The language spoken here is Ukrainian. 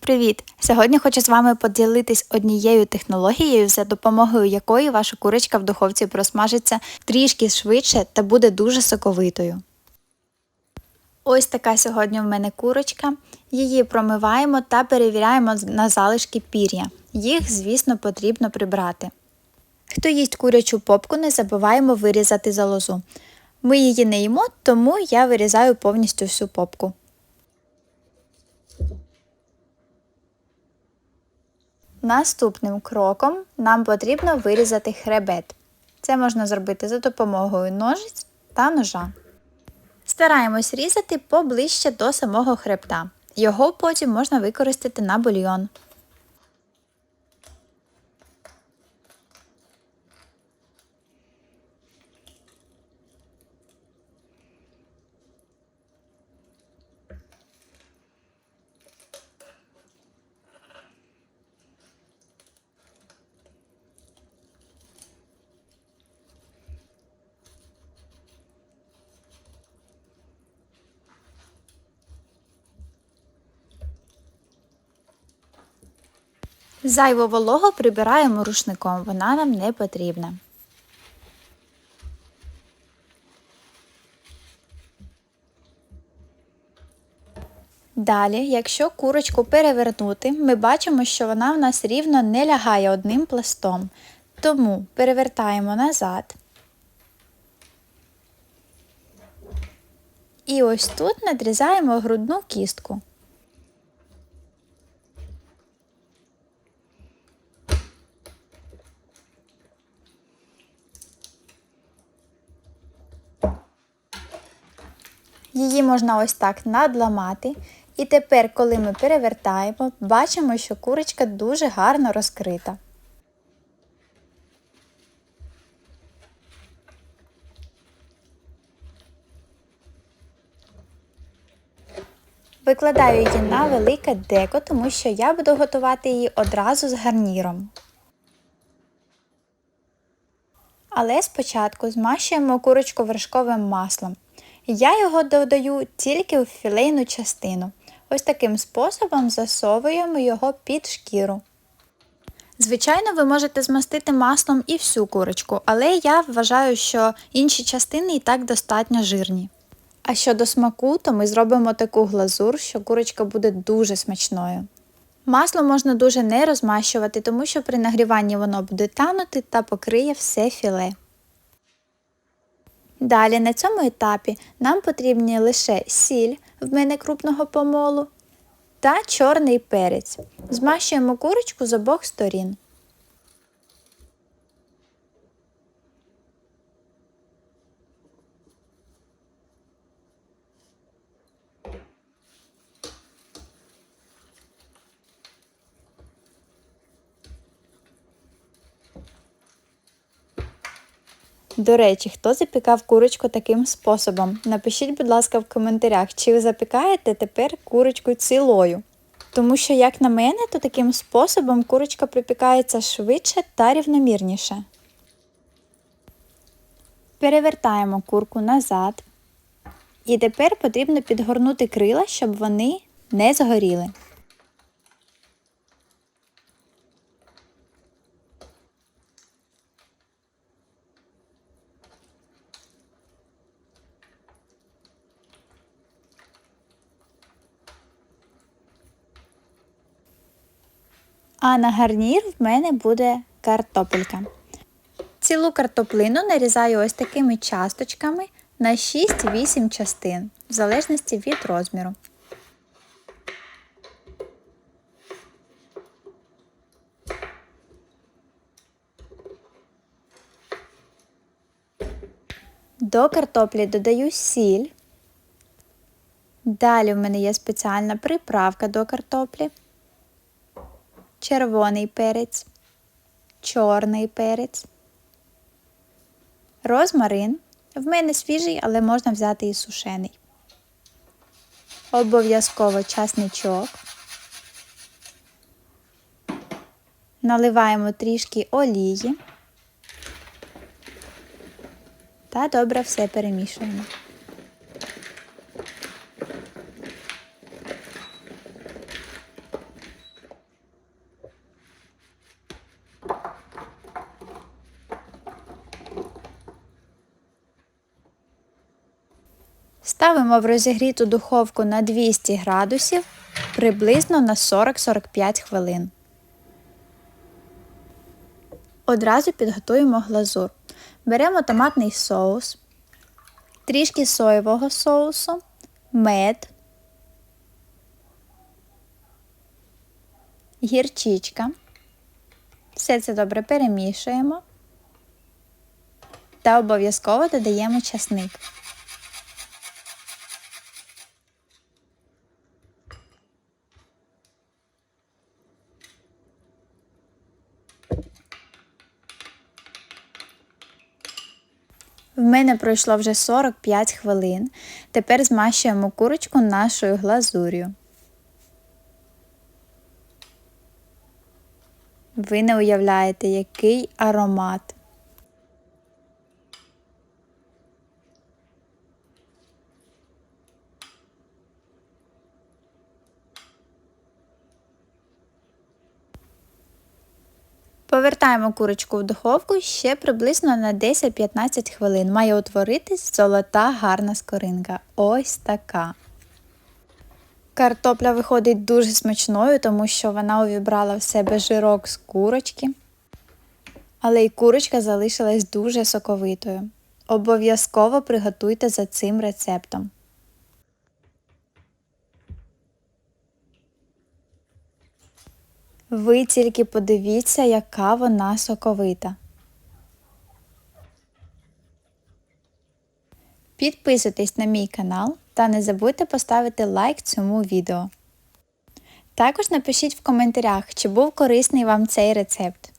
Привіт! Сьогодні хочу з вами поділитись однією технологією, за допомогою якої ваша курочка в духовці просмажиться трішки швидше та буде дуже соковитою. Ось така сьогодні в мене курочка. Її промиваємо та перевіряємо на залишки пір'я. Їх, звісно, потрібно прибрати. Хто їсть курячу попку, не забуваємо вирізати залозу. Ми її не їмо, тому я вирізаю повністю всю попку. Наступним кроком нам потрібно вирізати хребет. Це можна зробити за допомогою ножиць та ножа. Стараємось різати поближче до самого хребта. Його потім можна використати на бульйон. Зайву вологу прибираємо рушником, вона нам не потрібна. Далі, якщо курочку перевернути, ми бачимо, що вона в нас рівно не лягає одним пластом. Тому перевертаємо назад. І ось тут надрізаємо грудну кістку. Її можна ось так надламати. І тепер, коли ми перевертаємо, бачимо, що курочка дуже гарно розкрита. Викладаю її на велике деко, тому що я буду готувати її одразу з гарніром. Але спочатку змащуємо курочку вершковим маслом. Я його додаю тільки у філейну частину. Ось таким способом засовуємо його під шкіру. Звичайно, ви можете змастити маслом і всю курочку, але я вважаю, що інші частини і так достатньо жирні. А щодо смаку, то ми зробимо таку глазур, що курочка буде дуже смачною. Масло можна дуже не розмащувати, тому що при нагріванні воно буде танути та покриє все філе. Далі на цьому етапі нам потрібні лише сіль в мене крупного помолу та чорний перець. Змащуємо курочку з обох сторін. До речі, хто запікав курочку таким способом? Напишіть, будь ласка, в коментарях, чи ви запікаєте тепер курочку цілою. Тому що, як на мене, то таким способом курочка припікається швидше та рівномірніше. Перевертаємо курку назад. І тепер потрібно підгорнути крила, щоб вони не згоріли. А на гарнір в мене буде картопелька. Цілу картоплину нарізаю ось такими часточками на 6-8 частин, в залежності від розміру. До картоплі додаю сіль. Далі в мене є спеціальна приправка до картоплі червоний перець, чорний перець, розмарин. В мене свіжий, але можна взяти і сушений. Обов'язково часничок. Наливаємо трішки олії та добре все перемішуємо. Ставимо в розігріту духовку на 200 градусів приблизно на 40-45 хвилин. Одразу підготуємо глазур. Беремо томатний соус, трішки соєвого соусу, мед, гірчичка. Все це добре перемішуємо та обов'язково додаємо часник. В мене пройшло вже 45 хвилин. Тепер змащуємо курочку нашою глазур'ю. Ви не уявляєте, який аромат. Повертаємо курочку в духовку ще приблизно на 10-15 хвилин. Має утворитись золота гарна скоринка. Ось така. Картопля виходить дуже смачною, тому що вона увібрала в себе жирок з курочки. Але й курочка залишилась дуже соковитою. Обов'язково приготуйте за цим рецептом. Ви тільки подивіться, яка вона соковита. Підписуйтесь на мій канал та не забудьте поставити лайк цьому відео. Також напишіть в коментарях, чи був корисний вам цей рецепт.